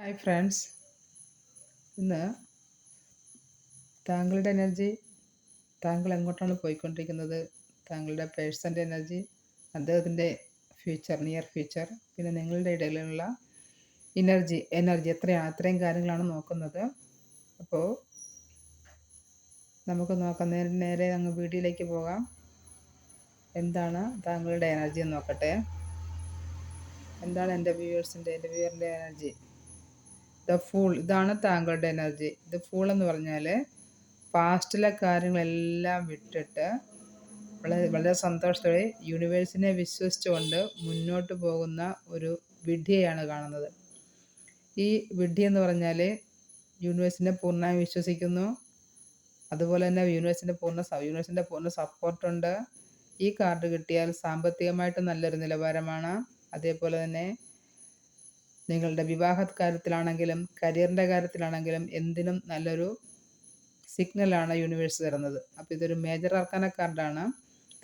Hi friends. ഇന്ന് താങ്കളുടെ energy താങ്കൾ എങ്ങോട്ടാണ് പോയിക്കൊണ്ടിരിക്കുന്നത്? താങ്കളുടെ പേഴ്സന്റെ എനർജി അദ്ദേഹത്തിന്റെ ഫ്യൂച്ചർ നിയർ ഫ്യൂച്ചർ പിന്നെ നിങ്ങളുടെ ഇടയിലുള്ള എനർജി എനർജി എത്രയാണ് അത്രയും കാര്യങ്ങളാണ് നോക്കുന്നത്. അപ്പോൾ നമുക്ക് നോക്കാം നേരെ നേരെ അങ്ങ് വീഡിയോയിലേക്ക് പോകാം. എന്താണ് താങ്കളുടെ എനർജി എന്ന് നോക്കട്ടെ. എന്താണ് എന്റെ വ്യൂവേഴ്സിന്റെ എന്റെ വ്യൂവറിന്റെ എനർജി? ദ ഫൂൾ ഇതാണ് താങ്കളുടെ എനർജി ദ ഫൂൾ എന്ന് പറഞ്ഞാൽ പാസ്റ്റിലെ കാര്യങ്ങളെല്ലാം വിട്ടിട്ട് വളരെ വളരെ സന്തോഷത്തോടെ യൂണിവേഴ്സിനെ വിശ്വസിച്ചുകൊണ്ട് മുന്നോട്ട് പോകുന്ന ഒരു വിഡ്ഢിയെയാണ് കാണുന്നത്. ഈ വിഡ്ഢി എന്ന് പറഞ്ഞാൽ യൂണിവേഴ്സിനെ പൂർണമായി വിശ്വസിക്കുന്നു. അതുപോലെ തന്നെ യൂണിവേഴ്സിന്റെ പൂർണ യൂണിവേഴ്സിന്റെ പൂർണ സപ്പോർട്ടുണ്ട് ഈ കാർഡ് കിട്ടിയാൽ സാമ്പത്തികമായിട്ട് നല്ലൊരു നിലവാരമാണ്. അതേപോലെ തന്നെ നിങ്ങളുടെ വിവാഹ കാര്യത്തിലാണെങ്കിലും കരിയറിന്റെ കാര്യത്തിലാണെങ്കിലും എന്തിനും നല്ലൊരു സിഗ്നലാണ് യൂണിവേഴ്സ് തരുന്നത്. അപ്പോൾ ഇതൊരു മേജർ ആർക്കാന കാർഡാണ്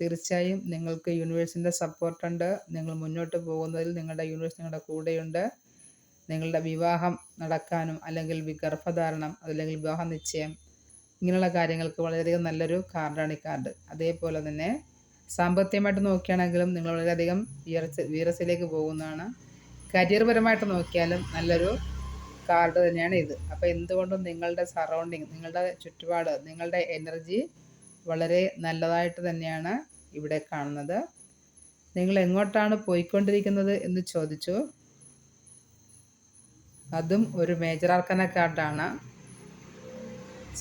തീർച്ചയായും നിങ്ങൾക്ക് യൂണിവേഴ്സിന്റെ സപ്പോർട്ടുണ്ട് നിങ്ങൾ മുന്നോട്ട് പോകുന്നതിൽ നിങ്ങളുടെ യൂണിവേഴ്സ് നിങ്ങളുടെ കൂടെയുണ്ട്. നിങ്ങളുടെ വിവാഹം നടക്കാനും അല്ലെങ്കിൽ ഗർഭധാരണം അല്ലെങ്കിൽ വിവാഹ നിശ്ചയം ഇങ്ങനെയുള്ള കാര്യങ്ങൾക്ക് വളരെയധികം നല്ലൊരു കാർഡാണ് ഈ കാർഡ്. അതേപോലെ തന്നെ സാമ്പത്തികമായിട്ട് നോക്കുകയാണെങ്കിലും നിങ്ങൾ വളരെയധികം ഉയർച്ച ഉയർച്ചയിലേക്ക് പോകുന്നതാണ്. കരിയർ പരമായിട്ട് നോക്കിയാലും നല്ലൊരു കാർഡ് തന്നെയാണ് ഇത്. അപ്പോൾ എന്തുകൊണ്ടും നിങ്ങളുടെ സറൗണ്ടിങ് നിങ്ങളുടെ ചുറ്റുപാട് നിങ്ങളുടെ എനർജി വളരെ നല്ലതായിട്ട് തന്നെയാണ് ഇവിടെ കാണുന്നത്. നിങ്ങൾ എങ്ങോട്ടാണ് പോയിക്കൊണ്ടിരിക്കുന്നത് എന്ന് ചോദിച്ചു. അതും ഒരു മേജർ ആർക്കാന കാർഡാണ്.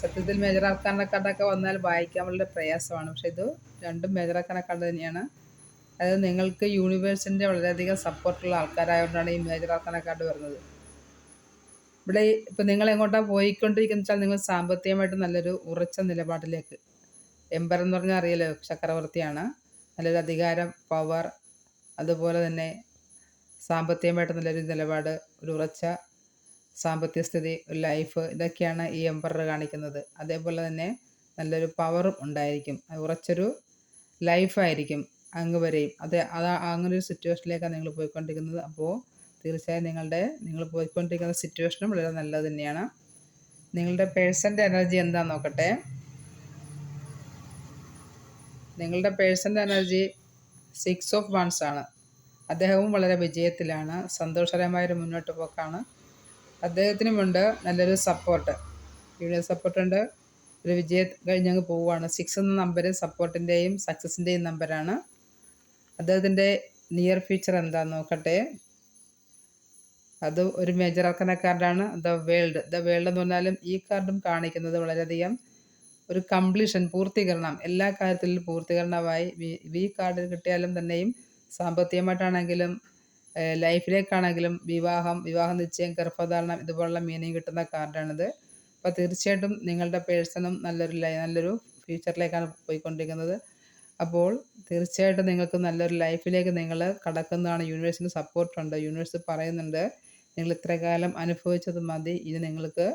സത്യത്തിൽ മേജർ ആർക്കാന കാർഡൊക്കെ വന്നാൽ വായിക്കാൻ വളരെ പ്രയാസമാണ്. പക്ഷെ ഇത് രണ്ടും മേജർ ആർക്കാന കാർഡ് തന്നെയാണ്. അതായത് നിങ്ങൾക്ക് യൂണിവേഴ്സിന്റെ വളരെയധികം സപ്പോർട്ടുള്ള ആൾക്കാരായതുകൊണ്ടാണ് ഈ മേജർ ആർക്കാന കാർഡ് വരുന്നത്. ഇവിടെ ഇപ്പം നിങ്ങൾ എങ്ങോട്ടാണ് പോയിക്കൊണ്ടിരിക്കുന്ന വെച്ചാൽ നിങ്ങൾ സാമ്പത്തികമായിട്ട് നല്ലൊരു ഉറച്ച നിലപാടിലേക്ക്. എംബർ എന്ന് പറഞ്ഞാൽ അറിയാലോ ചക്രവർത്തിയാണ്. നല്ലൊരു അധികാരം പവർ അതുപോലെ തന്നെ സാമ്പത്തികമായിട്ട് നല്ലൊരു നിലപാട് ഒരു ഉറച്ച സാമ്പത്തിക സ്ഥിതി ഒരു ലൈഫ് ഇതൊക്കെയാണ് ഈ എംബറർ കാണിക്കുന്നത്. അതേപോലെ തന്നെ നല്ലൊരു പവറും ഉണ്ടായിരിക്കും. ഉറച്ചൊരു ലൈഫായിരിക്കും അങ്ങ് വരെയും അത് അത് അങ്ങനെ ഒരു സിറ്റുവേഷനിലേക്കാണ് നിങ്ങൾ പോയിക്കൊണ്ടിരിക്കുന്നത്. അപ്പോൾ തീർച്ചയായും നിങ്ങളുടെ നിങ്ങൾ പോയിക്കൊണ്ടിരിക്കുന്ന സിറ്റുവേഷനും വളരെ നല്ലത് തന്നെയാണ്. നിങ്ങളുടെ പേഴ്സന്റെ എനർജി എന്താണെന്ന് നോക്കട്ടെ. നിങ്ങളുടെ പേഴ്സന്റെ എനർജി സിക്സ് ഓഫ് വൺസ് ആണ്. അദ്ദേഹവും വളരെ വിജയത്തിലാണ്. സന്തോഷകരമായൊരു മുന്നോട്ട് പോക്കാണ്. അദ്ദേഹത്തിനുമുണ്ട് നല്ലൊരു സപ്പോർട്ട് ഇവിടെ സപ്പോർട്ടുണ്ട് ഒരു വിജയം കഴിഞ്ഞങ്ങ് പോവുകയാണ്. സിക്സ് എന്ന നമ്പർ സപ്പോർട്ടിന്റെയും സക്സസിന്റെയും നമ്പറാണ് അദ്ദേഹത്തിന്റെ നിയർ ഫ്യൂച്ചർ എന്താണെന്ന് നോക്കട്ടെ. അത് ഒരു മേജർ അർക്കന കാർഡാണ് ദ വേൾഡ് ദ വേൾഡ് എന്ന് പറഞ്ഞാലും ഈ കാർഡും കാണിക്കുന്നത് വളരെയധികം ഒരു കംപ്ലീഷൻ പൂർത്തീകരണം. എല്ലാ കാര്യത്തിലും പൂർത്തീകരണമായി. വി കാർഡ് കിട്ടിയാലും തന്നെയും സാമ്പത്തികമായിട്ടാണെങ്കിലും ലൈഫിലേക്കാണെങ്കിലും വിവാഹം വിവാഹ നിശ്ചയം ഗർഭധാരണം ഇതുപോലുള്ള മീനിങ് കിട്ടുന്ന കാർഡാണിത് അപ്പോൾ തീർച്ചയായിട്ടും നിങ്ങളുടെ പേഴ്സണും നല്ലൊരു നല്ലൊരു ഫ്യൂച്ചറിലേക്കാണ് പോയിക്കൊണ്ടിരിക്കുന്നത്. അപ്പോൾ തീർച്ചയായിട്ടും നിങ്ങൾക്ക് നല്ലൊരു ലൈഫിലേക്ക് നിങ്ങൾ കടക്കുന്നതാണ് സപ്പോർട്ട് സപ്പോർട്ടുണ്ട്. യൂണിവേഴ്സ് പറയുന്നുണ്ട് നിങ്ങൾ ഇത്ര കാലം അനുഭവിച്ചത് മതി. ഇനി നിങ്ങൾക്ക്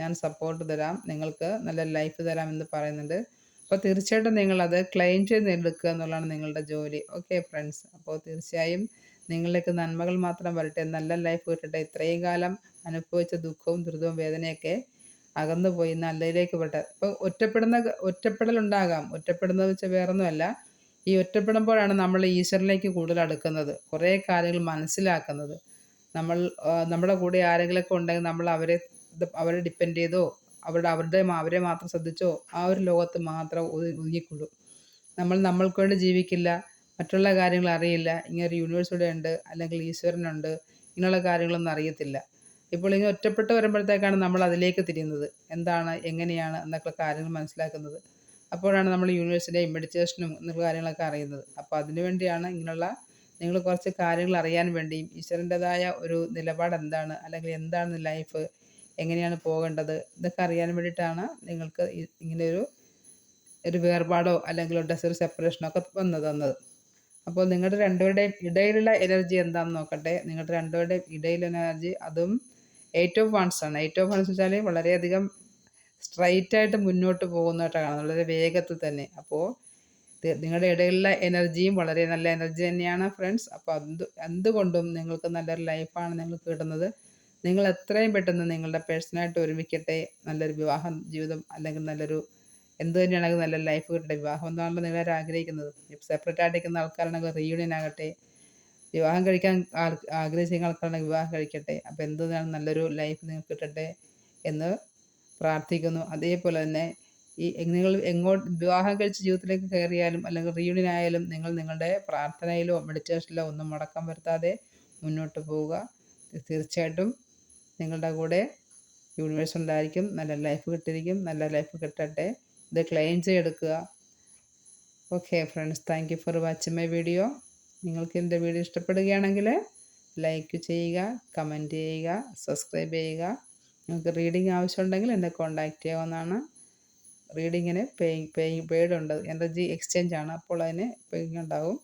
ഞാൻ സപ്പോർട്ട് തരാം. നിങ്ങൾക്ക് നല്ല ലൈഫ് തരാം എന്ന് പറയുന്നുണ്ട്. അപ്പോൾ തീർച്ചയായിട്ടും നിങ്ങളത് ക്ലെയിം ചെയ്ത് എടുക്കുക എന്നുള്ളതാണ് നിങ്ങളുടെ ജോലി. ഓക്കെ ഫ്രണ്ട്സ് അപ്പോൾ തീർച്ചയായും നിങ്ങളിലേക്ക് നന്മകൾ മാത്രം വരട്ടെ. നല്ല ലൈഫ് കിട്ടട്ടെ. ഇത്രയും കാലം അനുഭവിച്ച ദുഃഖവും ദുരിതവും വേദനയൊക്കെ അകന്നു പോയി നല്ലതിലേക്ക് പെട്ട. ഇപ്പോൾ ഒറ്റപ്പെടുന്ന ഒറ്റപ്പെടലുണ്ടാകാം. ഒറ്റപ്പെടുന്നത് വെച്ചാൽ വേറൊന്നുമല്ല. ഈ ഒറ്റപ്പെടുമ്പോഴാണ് നമ്മൾ ഈശ്വരനിലേക്ക് കൂടുതൽ അടുക്കുന്നത്. കുറേ കാര്യങ്ങൾ മനസ്സിലാക്കുന്നത്. നമ്മൾ നമ്മുടെ കൂടെ ആരെങ്കിലുമൊക്കെ ഉണ്ടെങ്കിൽ നമ്മൾ അവരെ അവരെ ഡിപ്പെൻഡ് ചെയ്തോ അവരുടെ അവരുടെ അവരെ മാത്രം ശ്രദ്ധിച്ചോ ആ ഒരു ലോകത്ത് മാത്രം ഒതുങ്ങിക്കൊള്ളും നമ്മൾ നമ്മൾക്ക് വേണ്ടി ജീവിക്കില്ല. മറ്റുള്ള കാര്യങ്ങൾ അറിയില്ല. ഇങ്ങനെ ഒരു യൂണിവേഴ്സ് ഇവിടെ ഉണ്ട്. അല്ലെങ്കിൽ ഈശ്വരനുണ്ട്. ഇങ്ങനെയുള്ള കാര്യങ്ങളൊന്നും അറിയത്തില്ല. ഇപ്പോൾ ഇങ്ങനെ ഒറ്റപ്പെട്ട് വരുമ്പോഴത്തേക്കാണ് നമ്മൾ അതിലേക്ക് തിരിയുന്നത്. എന്താണ് എങ്ങനെയാണ് എന്നൊക്കെ കാര്യങ്ങൾ മനസ്സിലാക്കുന്നത്. അപ്പോഴാണ് നമ്മൾ യൂണിവേഴ്സിന്റെയും മെഡിറ്റേഷനും എന്നുള്ള കാര്യങ്ങളൊക്കെ അറിയുന്നത്. അപ്പോൾ അതിനു വേണ്ടിയാണ് ഇങ്ങനെയുള്ള നിങ്ങൾ കുറച്ച് കാര്യങ്ങൾ അറിയാൻ വേണ്ടിയും ഈശ്വരന്റെതായ ഒരു നിലപാട് എന്താണ് അല്ലെങ്കിൽ എന്താണ് ലൈഫ് എങ്ങനെയാണ് പോകേണ്ടത് ഇതൊക്കെ അറിയാൻ വേണ്ടിയിട്ടാണ് നിങ്ങൾക്ക് ഇങ്ങനെയൊരു ഒരു വേർപാടോ അല്ലെങ്കിൽ ഒരു സെപ്പറേഷനോ ഒക്കെ വന്നു തന്നത്. അപ്പോൾ നിങ്ങളുടെ രണ്ടുപേരുടെയും ഇടയിലുള്ള എനർജി എന്താണെന്ന് നോക്കട്ടെ. നിങ്ങളുടെ രണ്ടുപേരുടെയും ഇടയിലുള്ള എനർജി അതും എയ്റ്റ് ഓഫ് വൺസ് ആണ്. എയ്റ്റ് ഓഫ് വൺസ് വെച്ചാൽ വളരെയധികം സ്ട്രൈറ്റ് ആയിട്ട് മുന്നോട്ട് പോകുന്നതായിട്ടാണ് കാണുന്നത്. വളരെ വേഗത്തിൽ തന്നെ. അപ്പോൾ നിങ്ങളുടെ ഇടയിലുള്ള എനർജിയും വളരെ നല്ല എനർജി തന്നെയാണ് ഫ്രണ്ട്സ് അപ്പോൾ എന്ത് എന്തുകൊണ്ടും നിങ്ങൾക്ക് നല്ലൊരു ലൈഫാണ് നിങ്ങൾക്ക് കിട്ടുന്നത്. നിങ്ങൾ എത്രയും പെട്ടെന്ന് നിങ്ങളുടെ പേഴ്സണായിട്ട് ഒരുമിക്കട്ടെ. നല്ലൊരു വിവാഹം ജീവിതം അല്ലെങ്കിൽ നല്ലൊരു എന്ത് തന്നെയാണെങ്കിലും നല്ല ലൈഫ് കിട്ടട്ടെ. വിവാഹം എന്നാണല്ലോ നിങ്ങളാരും ആഗ്രഹിക്കുന്നത് സെപ്പറേറ്റ് ആയിട്ടിരിക്കുന്ന ആൾക്കാരാണെങ്കിൽ റീയൂണിയൻ ആകട്ടെ. വിവാഹം കഴിക്കാൻ ആഗ്രഹിച്ചിരിക്കുന്ന ആൾക്കാരാണെങ്കിൽ വിവാഹം കഴിക്കട്ടെ. അപ്പോൾ എന്താണ് നല്ലൊരു ലൈഫ് നിങ്ങൾക്ക് കിട്ടട്ടെ എന്ന് പ്രാർത്ഥിക്കുന്നു. അതേപോലെ തന്നെ ഈ നിങ്ങൾ എങ്ങോട്ട് വിവാഹം കഴിച്ച് ജീവിതത്തിലേക്ക് കയറിയാലും അല്ലെങ്കിൽ റീയൂണിയൻ ആയാലും നിങ്ങൾ നിങ്ങളുടെ പ്രാർത്ഥനയിലോ മെഡിറ്റേഷനിലോ ഒന്നും മുടക്കം വരുത്താതെ മുന്നോട്ട് പോവുക. തീർച്ചയായിട്ടും നിങ്ങളുടെ കൂടെ യൂണിവേഴ്സ് ഉണ്ടായിരിക്കും. നല്ല ലൈഫ് കിട്ടിയിരിക്കും. നല്ല ലൈഫ് കിട്ടട്ടെ. ഇത് ക്ലെയിം ചെയ്തെടുക്കുക okay friends thank you for watching my video നിങ്ങൾക്ക് എന്റെ വീഡിയോ ഇഷ്ടപ്പെടുകയാണെങ്കിൽ ലൈക്ക് ചെയ്യുക കമന്റ് ചെയ്യുക സബ്സ്ക്രൈബ് ചെയ്യുക. നിങ്ങൾക്ക് റീഡിങ് ആവശ്യമുണ്ടെങ്കിൽ എന്നെ കോൺടാക്റ്റ് ചെയ്യാവുന്നതാണ്. റീഡിങ്ങിന് പേയിങ് പേയിങ് പെയ്ഡ് ഉണ്ട്. എനർജി എക്സ്ചേഞ്ച് ആണ്. അപ്പോൾ അതിന് പേയിങ് ഉണ്ടാവും.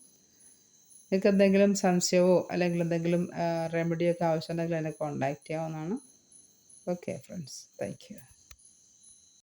നിങ്ങൾക്ക് എന്തെങ്കിലും സംശയമോ അല്ലെങ്കിൽ എന്തെങ്കിലും റെമഡിയോ ഒക്കെ ആവശ്യമുണ്ടെങ്കിൽ എന്നെ കോൺടാക്റ്റ് ചെയ്യാവുന്നതാണ്. Okay friends thank U